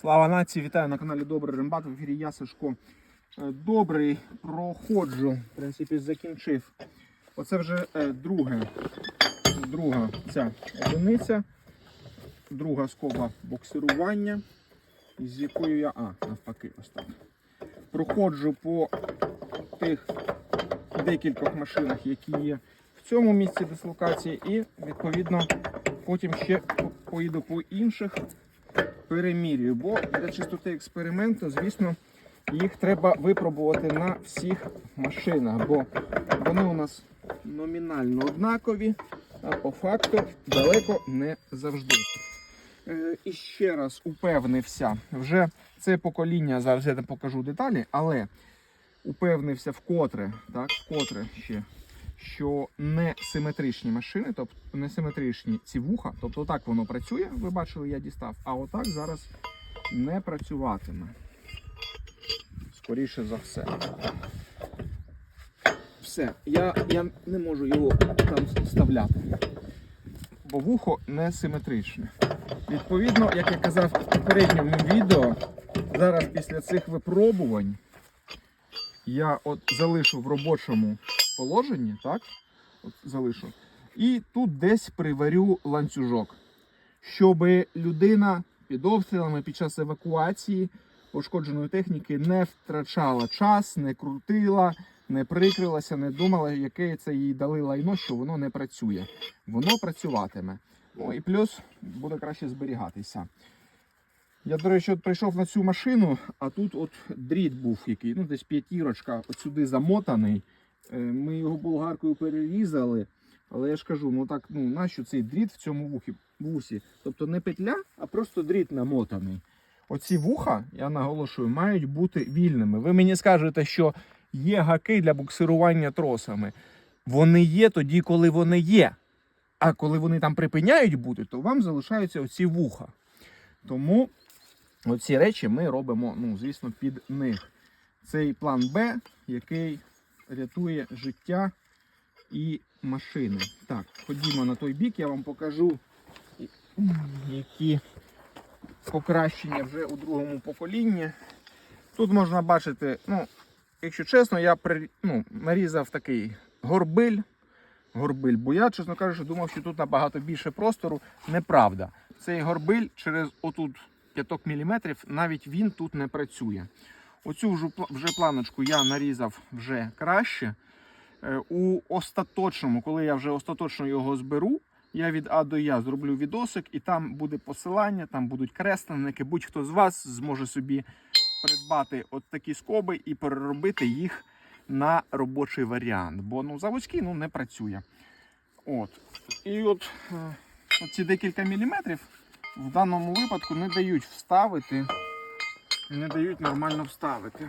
Слава нації, вітаю на каналі Добрий Рембат. В ефірі я Сашко. Е, Добрий, проходжу. В принципі, закінчив. Оце вже е, друге, друга ця одиниця, друга скоба боксирування, з якою я. А, навпаки, ось. Проходжу по тих декількох машинах, які є в цьому місці дислокації, і відповідно потім ще поїду по інших перемірюю, бо для чистоти експерименту, звісно, їх треба випробувати на всіх машинах, бо вони у нас номінально однакові, а по факту далеко не завжди. Е, І ще раз упевнився, вже це покоління, зараз я покажу деталі, але упевнився вкотре, так, вкотре ще, що не симетричні машини, тобто не симетричні ці вуха, тобто так воно працює, ви бачили, я дістав, а отак зараз не працюватиме. Скоріше за все. Все, я, я не можу його там вставляти, бо вухо не симетричне. Відповідно, як я казав в попередньому відео, зараз після цих випробувань я от залишу в робочому положенні, так? От залишу. І тут десь приварю ланцюжок, щоб людина під обстрілами під час евакуації пошкодженої техніки не втрачала час, не крутила, не прикрилася, не думала, яке це їй дали лайно, що воно не працює. Воно працюватиме. Ну і плюс буде краще зберігатися. Я, до речі, от прийшов на цю машину, а тут от дріт був який, ну десь п'ятірочка, от сюди замотаний. Е, Ми його болгаркою перерізали. Але я ж кажу, ну так, ну нащо цей дріт в цьому вухі, вусі? Тобто не петля, а просто дріт намотаний. Оці вуха, я наголошую, мають бути вільними. Ви мені скажете, що є гаки для буксирування тросами. Вони є тоді, коли вони є. А коли вони там припиняють бути, то вам залишаються оці вуха. Тому оці речі ми робимо, ну, звісно, під них. Цей план Б, який рятує життя і машини. Так, ходімо на той бік, я вам покажу, які покращення вже у другому поколінні. Тут можна бачити, ну, якщо чесно, я при, ну, нарізав такий горбиль. Горбиль, бо я, чесно кажучи, думав, що тут набагато більше простору. Неправда. Цей горбиль через отут 5 мм, навіть він тут не працює. Оцю вже планочку я нарізав вже краще. Е, У остаточному, коли я вже остаточно його зберу, я від А до Я зроблю відосик, і там буде посилання, там будуть кресленники. Будь-хто з вас зможе собі придбати от такі скоби і переробити їх на робочий варіант. Бо ну, заводський ну, не працює. От. І от е, ці декілька міліметрів в даному випадку не дають вставити, не дають нормально вставити.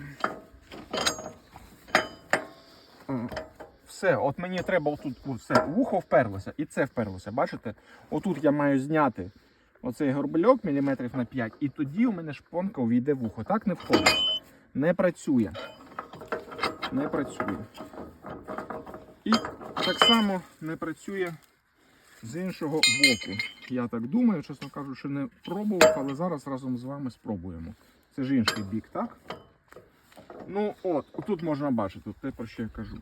Все, от мені треба отут все, вухо вперлося і це вперлося. Бачите? Отут я маю зняти оцей горбельок міліметрів на 5, і тоді у мене шпонка увійде в ухо. Так не входить. Не працює. Не працює. І так само не працює з іншого боку. Я так думаю, чесно кажучи, не пробував, але зараз разом з вами спробуємо. Це ж інший бік, так? Ну от, тут можна бачити, те про що я кажу.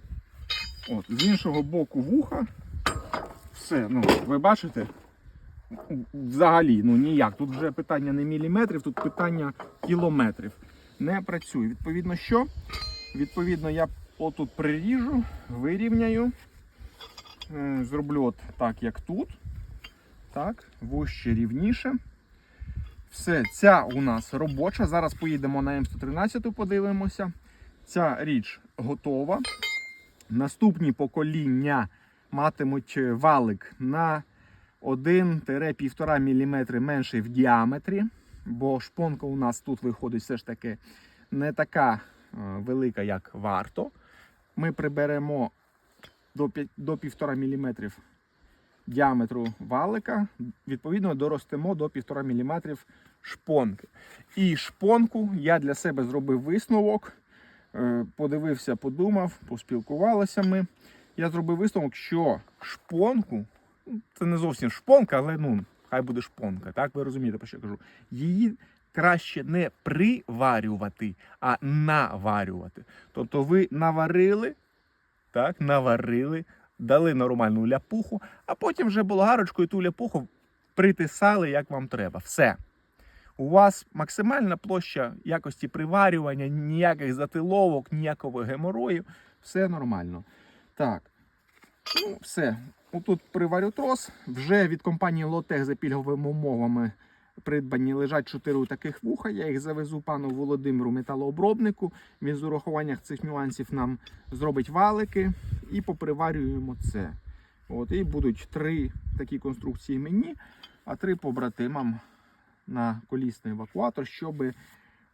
От, з іншого боку вуха. Все, ну, ви бачите? Взагалі, ну ніяк. Тут вже питання не міліметрів, тут питання кілометрів. Не працює. Відповідно, що? Відповідно, я отут приріжу, вирівняю. Е, Зроблю от так, як тут. Так, вужче рівніше. Все, ця у нас робоча. Зараз поїдемо на М113, подивимося. Ця річ готова. Наступні покоління матимуть валик на 1-1,5 мм менший в діаметрі, бо шпонка у нас тут виходить все ж таки не така е, велика, як варто. Ми приберемо до 1,5 мм діаметру валика, відповідно, доростемо до 1,5 мм шпонки. І шпонку я для себе зробив висновок. Е, Подивився, подумав, поспілкувалися ми. Я зробив висновок, що шпонку, це не зовсім шпонка, але ну, хай буде шпонка, так? Ви розумієте, про що я кажу. Її краще не приварювати, а наварювати. Тобто ви наварили, так, наварили, дали нормальну ляпуху, а потім вже болгарочкою ту ляпуху притисали, як вам треба. Все. У вас максимальна площа якості приварювання, ніяких затиловок, ніякого геморою. Все нормально. Так. Ну, все. Отут приварю трос. Вже від компанії Lotec за пільговими умовами придбані лежать чотири таких вуха. Я їх завезу пану Володимиру металообробнику. Він з урахуванням цих нюансів нам зробить валики і поприварюємо це. От, і будуть три такі конструкції мені, а три побратимам на колісний евакуатор, щоб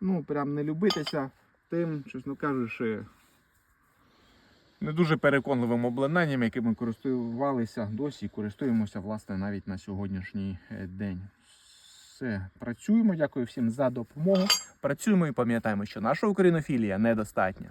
ну, прям не любитися тим, чесно кажучи, не дуже переконливим обладнанням, яким ми користувалися досі і користуємося власне навіть на сьогоднішній е, день. Все, працюємо. Дякую всім за допомогу. Працюємо і пам'ятаємо, що наша українофілія недостатня.